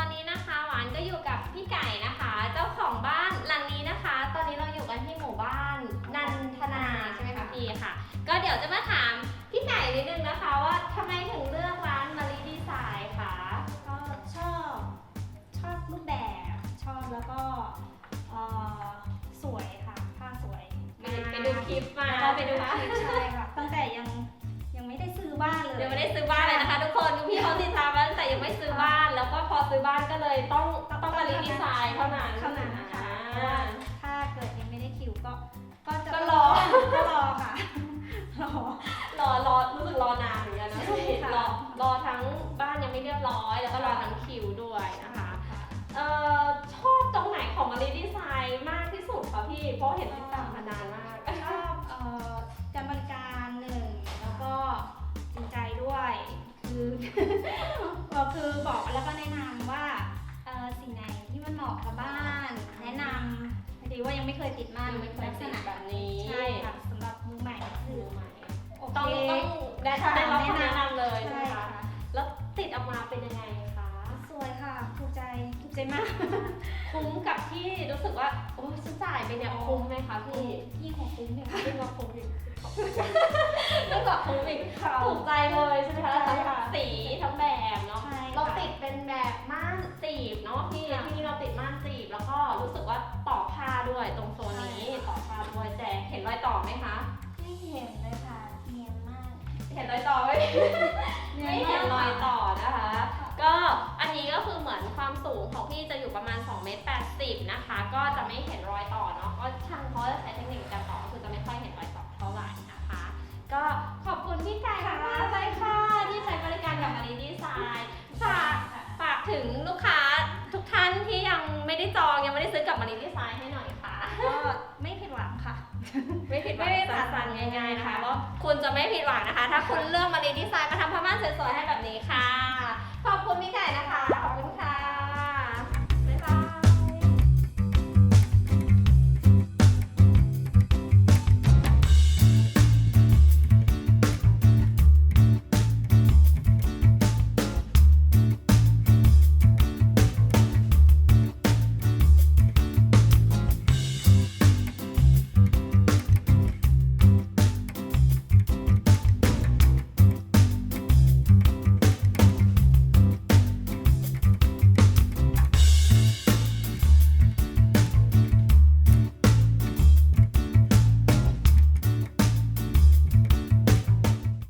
อนนี้นะคะหวานก็อยู่กับพี่ไก่นะคะ เจ้าของบ้านหลังนี้นะคะ ตอนนี้เราอยู่กันที่หมู่บ้านนันทนาใช่ไหมคะพี่ค่ะ ก็เดี๋ยวจะมาถามพี่ไก่นิดนึงนะคะว่าทำไมถึงเลือกร้านมารีดีไซน์คะก็ชอบชอบรูปแบบชอบแล้วก็เอ่อสวยค่ะผ้าสวยไปไปดูคลิปมาแล้วก็ไปดูนะคะคลิปใช่ค่ะตั้งแต่ยังยังไม่ได้ซื้อบ้านเลย เดี๋ยวไม่ได้ซื้อบ้านเลยนะคะทุก ซื้อบ้านก็เลยต้องต้องมารีดีไซน์เท่านั้นเท่านั้นค่ะเพราะอ่าว่า ถ้าเกิดยังไม่ได้คิวก็ ก็จะก็รอ ก็รอค่ะ รอ รอรอรู้สึกรอนานเหมือนกันนะพี่ค่ะ รอรอทั้งบ้านยังไม่เรียบร้อย แล้วก็รอทั้งคิวด้วยนะคะเอ่อชอบตรงไหนของมารีดีไซน์มากที่สุดคะพี่ เพราะเห็นติดตามมานานมาก ว่ายังไม่เคยติดบ้านยังไม่เคยลักษติดณะแบบนี้ใช่ค่ะสำหรับมือใหม่ก็คือมือใหม่โอต้องเคต้องได้ค่ะได้รับคำแนะแนะนำนำเลยใช่ใช่ไหมคะค่ะแล้วติดออกมาเป็นยังไงคะสวยค่ะถูกใจถูกใจมาก คุ้มกับที่รู้สึกว่าโอ้ฉันจ่ายไปเนี่ยคุ้มไหมคะพี่ยิ่งของคุ้มเนี่ยค่ะยิ่งกว่าคุ้มอีกยิ่งกว่าคุ้มอีกค่ะถูกใจเลยใช่ไหมคะใช่ทั้งค่ะสี นรอยต่อไหมคะ ไม่เห็นเลยค่ะเนียนมาก เห็นรอยต่อไหม ไม่เห็นรอยต่อนะคะ ก็อันนี้ก็คือเหมือนความสูงของพี่จะอยู่ประมาณ2เมตร80นะคะ ก็จะไม่เห็นรอยต่อเนาะ ก็ช่างเขาจะใช้เทคนิคการต่อก็คือจะไม่ค่อยเห็นรอยต่อเท่าไหร่นะคะ ก็ขอบคุณพี่ไก่มากๆเลยค่ะ ที่ใช้บริการกับมารีดีไซน์ฝากฝากถึงลูกค้าทุกท่านที่ยังไม่ได้จองยังไม่ได้ซื้อกับมารีดีไซน์ให้หน่อยค่ะ ก็ไม่ผิดหวั งค่ะ ไม่ผิดหวังไม่ผิดหวังสั้นๆง่ายๆนะคะค่ะว่าคุณจะไม่ผิดหวังนะคะ ถ้าคุณเลือกมารีดีไซน์มาทำ